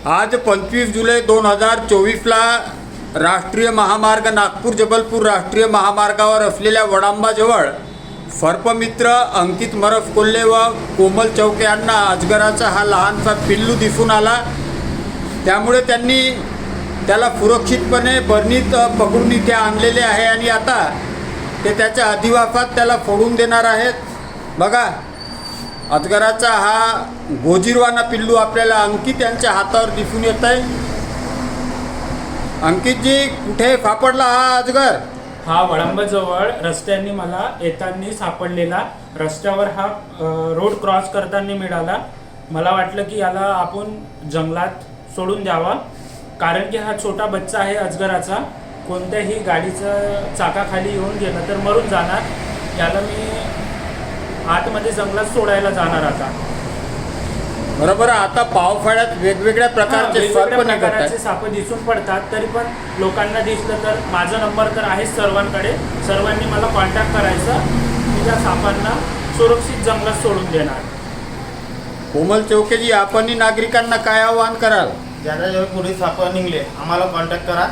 आज पंचवीस जुलै दोन हजार चोवीसला राष्ट्रीय महामार्ग नागपूर जबलपूर राष्ट्रीय महामार्गावर असलेल्या वडांबाजवळ सर्पमित्र अंकित मरफ कोल्हे व कोमल चौके यांना अजगराचा हा लहानसा पिल्लू दिसून आला. त्यामुळे त्यांनी त्याला सुरक्षितपणे बर्नीत पकडून इथे आणलेले आहे आणि आता ते त्याच्या अधिवासात त्याला फोडून देणार आहेत. बघा अजगराचा हा गोजीरवाना पिल्लू आपल्याला अंकित यांच्या हातावर दिसून येत आहे. अंकितजी कुठे सापडला हा अजगर? हा वळंबजवळ रस्त्यांनी मला येताना सापडलेला. रस्त्यावर हा रोड क्रॉस करताना मिळाला. मला वाटलं की याला आपण जंगलात सोडून द्यावा. कारण की हा छोटा बच्चा आहे अजगराचा. कोणत्याही गाडीचं चाकाखाली येऊन गेलं तर मरून जाणार. याला मी आतमध्ये जंगलात सोडायला जाणार आता. बरोबर आहे, आता पावसाळ्यात वेगवेगळ्या हा, प्रकारचे वेगवेगळ्या सर्प निघत प्रकारचे आहेत साप दिसून पडतात तरी पण लोकांना दिसलं तर माझा नंबर तर आहेच सर्वांकडे. सर्वांनी मला कॉन्टॅक्ट करायचा. मी त्या सापांना सुरक्षित जंगलात सोडून देणार. कोमल चौकेजी आपणही नागरिकांना काय आवाहन कराल? ज्यादा जेव्हा पुढे साप निघले आम्हाला कॉन्टॅक्ट करा.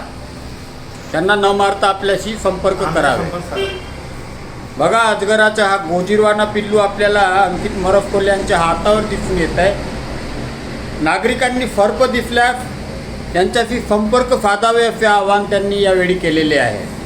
त्यांना न मारता आपल्याशी संपर्क आमचा करावे. संपर्क साधा. बघा अजगराचा हा गोजीरवाना पिल्लू आपल्याला अंकित मरफकोले यांच्या हातावर दिसून येत आहे. नागरिकांनी फर्प दिसल्यास त्यांच्याशी संपर्क साधावे असे आवाहन त्यांनी यावेळी केलेले आहे.